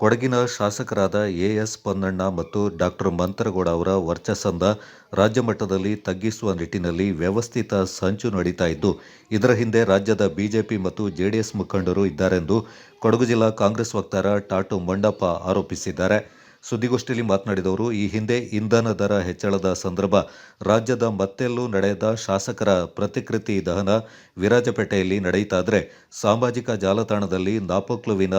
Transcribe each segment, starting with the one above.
ಕೊಡಗಿನ ಶಾಸಕರಾದ ಎಎಸ್ ಪೊನ್ನಣ್ಣ ಮತ್ತು ಡಾಕ್ಟರ್ ಮಂತ್ರಗೌಡ ಅವರ ವರ್ಚಸ್ಸಂದ ರಾಜ್ಯ ಮಟ್ಟದಲ್ಲಿ ತಗ್ಗಿಸುವ ನಿಟ್ಟಿನಲ್ಲಿ ವ್ಯವಸ್ಥಿತ ಸಂಚು ನಡೀತಾ ಇದ್ದು, ಇದರ ಹಿಂದೆ ರಾಜ್ಯದ ಬಿಜೆಪಿ ಮತ್ತು ಜೆಡಿಎಸ್ ಮುಖಂಡರು ಇದ್ದಾರೆಂದು ಕೊಡಗು ಜಿಲ್ಲಾ ಕಾಂಗ್ರೆಸ್ ವಕ್ತಾರ ಟಾಟು ಮಂಡಪ್ಪ ಆರೋಪಿಸಿದ್ದಾರೆ. ಸುದ್ದಿಗೋಷ್ಠಿಯಲ್ಲಿ ಮಾತನಾಡಿದವರು, ಈ ಹಿಂದೆ ಇಂಧನ ದರ ಹೆಚ್ಚಳದ ಸಂದರ್ಭ ರಾಜ್ಯದ ಮತ್ತೆಲ್ಲೂ ನಡೆದ ಶಾಸಕರ ಪ್ರತಿಕೃತಿ ದಹನ ವಿರಾಜಪೇಟೆಯಲ್ಲಿ ನಡೆಯಿತಾದರೆ ಸಾಮಾಜಿಕ ಜಾಲತಾಣದಲ್ಲಿ ನಾಪೋಕ್ಲುವಿನ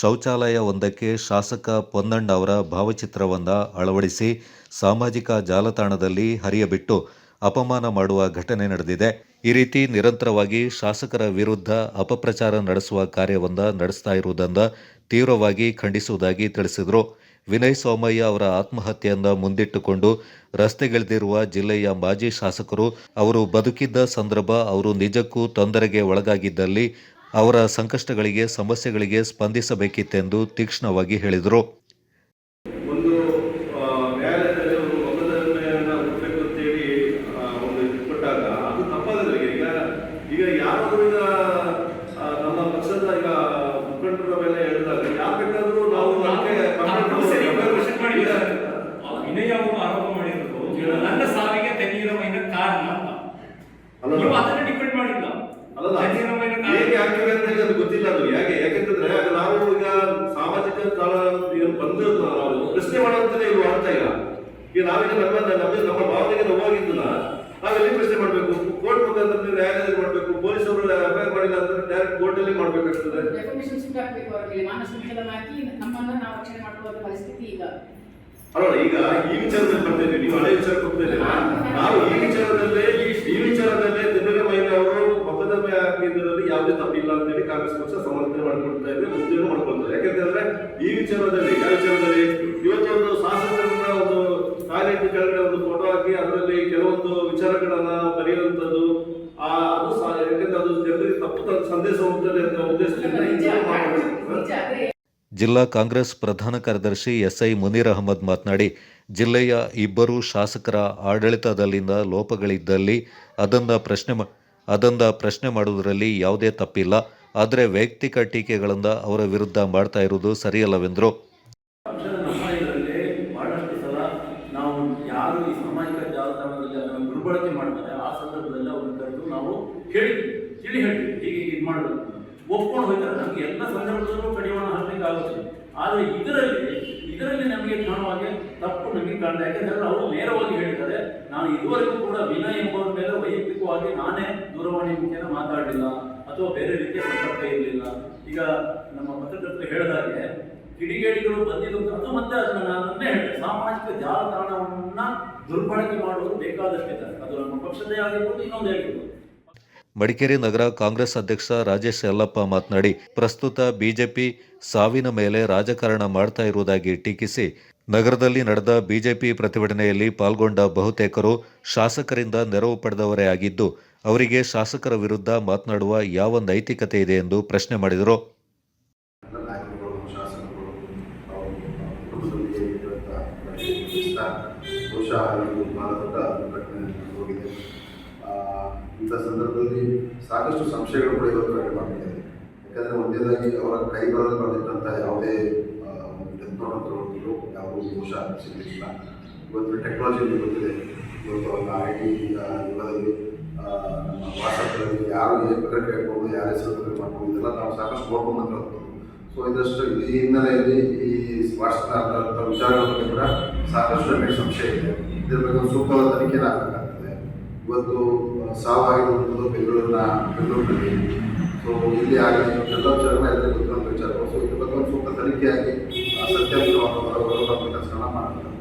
ಶೌಚಾಲಯವೊಂದಕ್ಕೆ ಶಾಸಕ ಪೊನ್ನಣ್ಣ ಅವರ ಭಾವಚಿತ್ರವನ್ನು ಅಳವಡಿಸಿ ಸಾಮಾಜಿಕ ಜಾಲತಾಣದಲ್ಲಿ ಹರಿಯಬಿಟ್ಟು ಅಪಮಾನ ಮಾಡುವ ಘಟನೆ ನಡೆದಿದೆ. ಈ ರೀತಿ ನಿರಂತರವಾಗಿ ಶಾಸಕರ ವಿರುದ್ಧ ಅಪಪ್ರಚಾರ ನಡೆಸುವ ಕಾರ್ಯವನ್ನು ನಡೆಸ್ತಾ ಇರುವುದನ್ನು ತೀವ್ರವಾಗಿ ಖಂಡಿಸುವುದಾಗಿ ತಿಳಿಸಿದರು. ವಿನಯ್ ಸೋಮಯ್ಯ ಅವರ ಆತ್ಮಹತ್ಯೆಯನ್ನು ಮುಂದಿಟ್ಟುಕೊಂಡು ರಸ್ತೆಗಿಳಿದಿರುವ ಜಿಲ್ಲೆಯ ಮಾಜಿ ಶಾಸಕರು ಅವರು ಬದುಕಿದ್ದ ಸಂದರ್ಭ, ಅವರು ನಿಜಕ್ಕೂ ತೊಂದರೆಗೆ ಒಳಗಾಗಿದ್ದಲ್ಲಿ ಅವರ ಸಂಕಷ್ಟಗಳಿಗೆ, ಸಮಸ್ಯೆಗಳಿಗೆ ಸ್ಪಂದಿಸಬೇಕಿತ್ತೆಂದು ತೀಕ್ಷ್ಣವಾಗಿ ಹೇಳಿದರು ಒಂದು ಆ, ನ್ಯಾಯಾಲಯದಲ್ಲಿ ಒಂದು ಮೊಕದ್ದಮೆಯನ್ನ ಹುಡುಕಬೇಕು ಅಂತೇಳಿ ಆ, ಒಂದು ಇದು ಕೊಟ್ಟಾಗ ಅದು ತಪ್ಪಾದ್ರೆ ಈಗ ಈಗ ಯಾರಾದ್ರೂ ಈಗ ಆ, ನಮ್ಮ ಪಕ್ಷದ ಈಗ ಮುಖಂಡರ ಮೇಲೆ ಹೇಳಿದಾಗ ಯಾರು ಬೇಕಾದ್ರೂ ನಾವು ನಮ್ಗೆ ನಾವು ಸರಿ ಕ್ವಶನ್ ಮಾಡಿಲ್ಲ ಈಗ- ವಿನಯ್ ಅವರು ಆರೋಪ ಮಾಡಿರೋದು ನನ್ನ ಸಾವಿಗೆ ತೆಂಗಿನ ಕಾರಣ ಅಂತ. ನೀವು ಅದನ್ನ ಡಿಪೆಂಡ್ ಮಾಡಿಲ್ಲ. ಅಲ್ಲಲ್ಲ. ತೆನೀರಮಯ್ಯನ ಹೇಗೆ ಆಗ್ತದೆ ಅಂತ ಈಗ ಅದು ಗೊತ್ತಿಲ್ಲ ಅದು. ಯಾಕೆ? ಯಾಕೆಂತಂದ್ರೆ ಅದು ನಾವು ಈಗ ಸಾಮಾಜಿಕ ಕಾಲ ಏನು ಬಂದು ನಾವು ಪ್ರಶ್ನೆ ಮಾಡುವಂತಾನೆ ಇವು ಆಗ್ತಾ ಇಲ್ಲ ಈಗ ನಾವೀಗ ನಮ್ಮ ನಮ್ಮ ನಮ್ಮ ಭಾವನೆಗೆ ನೋವಾಗಿದ್ದನ್ನ ನಾವೆಲ್ಲಿ ಪ್ರಶ್ನೆ ಮಾಡಬೇಕು? ಕೋರ್ಟ್ ಮುಖಾಂತರ ನೀವು ನ್ಯಾಯಾಲಯದಲ್ಲಿ ಮಾಡಬೇಕು? ಪೊಲೀಸ್ ಅವರು ಎಫ್ಐಆರ್ ಮಾಡಿಲ್ಲ ಅಂದ್ರೆ ಡೈರೆಕ್ಟ್ ಕೋರ್ಟ್ ಅಲ್ಲಿ ಮಾಡಬೇಕಾಗ್ತದೆ. ಡೆಫಿನೇಷನ್ ಸುಟ್ಟು ಹಾಕ್ಬೇಕು ಅವರಿಗೆ. ಮಾನಸ ಸಂಚಲನ ಹಾಕಿ ನಮ್ಮನ್ನ ನಾವು ರಕ್ಷಣೆ ಮಾಡುವ ಪರಿಸ್ಥಿತಿ ಈಗ. ಅಲ್ಲ ಈಗ ಈ ವಿಚಾರದಲ್ಲಿ ಬರ್ತಾ ಇದ್ದೀವಿ. ನೀವು ಹಳೆ ವಿಚಾರಕ್ಕೆ ಹೋಗ್ತಾ ಇದ್ದೀರಾ? ನಾವು ಈ ವಿಚಾರದಲ್ಲೇ ಈ ವಿಚಾರದಲ್ಲೇ ಸಿದ್ದರಾಮಯ್ಯ ಅವರು ಮತದ ಕೇಂದ್ರದಲ್ಲಿ ಯಾವುದೇ ತಪ್ಪಿಲ್ಲ ಅಂತ ಹೇಳಿ ಕಾಂಗ್ರೆಸ್ ಪಕ್ಷ ಸಮರ್ಥನೆ ಮಾಡ್ಕೊಳ್ತಾ ಇದೆ ಮುಸ್ಲಿಮರು ಮಾಡ್ಕೊಳ್ತಾರೆ ಯಾಕಂತಂದ್ರೆ ಈ ವಿಚಾರದಲ್ಲಿ ಯಾವ ವಿಚಾರದಲ್ಲಿ ಇವತ್ತೊಂದು ಶಾಸಕರನ್ನ ಒಂದು ಕಾರ್ಯಕ್ಕೆ ಕೆಳಗಡೆ ಒಂದು ಫೋಟೋ ಹಾಕಿ ಅದರಲ್ಲಿ ಕೆಲವೊಂದು ವಿಚಾರಗಳನ್ನ ಬರೆಯುವಂಥದ್ದು ಆ ಅದು ಯಾಕಂದ್ರೆ ಅದು ಜನರಿಗೆ ತಪ್ಪು ಸಂದೇಶ ಹೋಗ್ತದೆ ಅಂತ ಉದ್ದೇಶದಿಂದ ಜಿಲ್ಲಾ ಕಾಂಗ್ರೆಸ್ ಪ್ರಧಾನ ಕಾರ್ಯದರ್ಶಿ ಎಸ್ಐ ಮುನೀರ್ ಅಹಮದ್ ಮಾತನಾಡಿ, ಜಿಲ್ಲೆಯ ಇಬ್ಬರು ಶಾಸಕರ ಆಡಳಿತದಲ್ಲಿನ ಲೋಪಗಳಿದ್ದಲ್ಲಿ ಅದನ್ನ ಪ್ರಶ್ನೆ ಅದನ್ನ ಪ್ರಶ್ನೆ ಮಾಡುವುದರಲ್ಲಿ ಯಾವುದೇ ತಪ್ಪಿಲ್ಲ. ಆದರೆ ವೈಯಕ್ತಿಕ ಟೀಕೆಗಳನ್ನು ಅವರ ವಿರುದ್ಧ ಮಾಡ್ತಾ ಇರುವುದು ಸರಿಯಲ್ಲವೆಂದರು. ಒಪ್ಕೊಂಡು ಹೋಗ್ತಾರೆ. ನಮ್ಗೆ ಎಲ್ಲ ಸಂದರ್ಭದಲ್ಲೂ ಕಡಿವಾಣ ಆಗುತ್ತೆ ಆದರೆ ಇದರಲ್ಲಿ ಇದರಲ್ಲಿ ನಮಗೆ ಕಾಣುವ ಹಾಗೆ ತಪ್ಪು ನಮಗೆ ಕಾಣ್ತಾ ಯಾಕೆಂದ್ರೆ ಅವರು ನೇರವಾಗಿ ಹೇಳಿದ್ದಾರೆ. ನಾನು ಇದುವರೆಗೂ ಕೂಡ ವಿನಯ್ ಎಂಬುವರ ಮೇಲೆ ವೈಯಕ್ತಿಕವಾಗಿ ನಾನೇ ದೂರವಾಣಿ ಮುಖೇನ ಮಾತಾಡಲಿಲ್ಲ ಅಥವಾ ಬೇರೆ ರೀತಿಯ ಸಂಪರ್ಕ ಇರಲಿಲ್ಲ. ಈಗ ನಮ್ಮ ಪತ್ರಕರ್ತರು ಹೇಳಿದಾಗೆ, ಕಿಡಿಗೇಡಿಗಳು ಬಂದಿದ್ದು ಅದು ಮತ್ತೆ ಅದನ್ನ ನಾನನ್ನೇ ಹೇಳಿದೆ. ಸಾಮಾಜಿಕ ಜಾಲತಾಣವನ್ನ ದುರ್ಬಳಕೆ ಮಾಡುವುದು ಬೇಕಾದಷ್ಟಿದೆ. ಅದು ನಮ್ಮ ಪಕ್ಷದೇ ಆಗಿರ್ಬೋದು, ಇನ್ನೊಂದೇ ಆಗಿರ್ಬೋದು. ಮಡಿಕೇರಿ ನಗರ ಕಾಂಗ್ರೆಸ್ ಅಧ್ಯಕ್ಷ ರಾಜೇಶ್ ಯಲ್ಲಪ್ಪ ಮಾತನಾಡಿ, ಪ್ರಸ್ತುತ ಬಿಜೆಪಿ ಸಾವಿನ ಮೇಲೆ ರಾಜಕಾರಣ ಮಾಡ್ತಾ ಇರುವುದಾಗಿ ಟೀಕಿಸಿ, ನಗರದಲ್ಲಿ ನಡೆದ ಬಿಜೆಪಿ ಪ್ರತಿಭಟನೆಯಲ್ಲಿ ಪಾಲ್ಗೊಂಡ ಬಹುತೇಕರು ಶಾಸಕರಿಂದ ನೆರವು ಪಡೆದವರೇ ಆಗಿದ್ದು, ಅವರಿಗೆ ಶಾಸಕರ ವಿರುದ್ಧ ಮಾತನಾಡುವ ಯಾವ ನೈತಿಕತೆ ಇದೆ ಎಂದು ಪ್ರಶ್ನೆ ಮಾಡಿದರು. ಇಂಥ ಸಂದರ್ಭದಲ್ಲಿ ಸಾಕಷ್ಟು ಸಂಶಯಗಳು ಕೂಡ ಇವತ್ತು ವ್ಯಕ್ತವಾಗಿದೆ ಯಾಕಂದರೆ ಒಂದೇದಾಗಿ ಅವರ ಕೈ ಬರಲು ಬಂದಿಟ್ಟಂಥ ಯಾವುದೇ ಹೇಳ್ತಿದ್ರು ಯಾವುದೂ ಬಹುಶಃ ಸಿಗಲಿಲ್ಲ. ಇವತ್ತು ಟೆಕ್ನಾಲಜಿ ಗೊತ್ತಿದೆ. ಇವತ್ತು ಒಂದು ಐ ಟಿ ಯುಗದಲ್ಲಿ ನಮ್ಮ ವಾಟ್ಸಪ್ಪಲ್ಲಿ ಯಾರು ಏನು ಬೇಕಾದ್ರೆ ಕೇಳ್ಬೋದು ಯಾರ ಹೆಸರು ಮಾಡ್ಬೋದು ಇದೆಲ್ಲ ನಾವು ಸಾಕಷ್ಟು ನೋಡ್ಕೊಂಡು ಸೊ ಇದಷ್ಟು ಈ ಹಿನ್ನೆಲೆಯಲ್ಲಿ ಈ ವಾಟ್ಸಪ್ ವಿಚಾರಗಳ ಬಗ್ಗೆ ಕೂಡ ಸಾಕಷ್ಟು ಸಂಶಯ ಇದೆ. ಇದ್ರ ಬಗ್ಗೆ ಒಂದು ಸೂಕ್ತವಾದ ತನಿಖೆ ಆಗಬೇಕಾಗ್ತದೆ ಇವತ್ತು ಸಾವಾಗಿರುವಂಥದ್ದು ಬೆಂಗಳೂರಿನ, ಬೆಂಗಳೂರಿನಲ್ಲಿ. ಸೊ ಇಲ್ಲಿ ಆಗಲಿ ಎಲ್ಲ ವಿಚಾರಗಳ ಎಲ್ಲರಿಗೂ ಗೊತ್ತಿರೋ ವಿಚಾರಗಳು ಸೊ ಇದ್ರ ಬಗ್ಗೆ ಒಂದು ಸೂಕ್ತ ತನಿಖೆಯಾಗಿ ಸತ್ಯಾಂಶವನ್ನು ಹೊರಬರಬೇಕು ಅಂತ ಕೆಲಸಗಳನ್ನ ಮಾಡ್ತಾರೆ.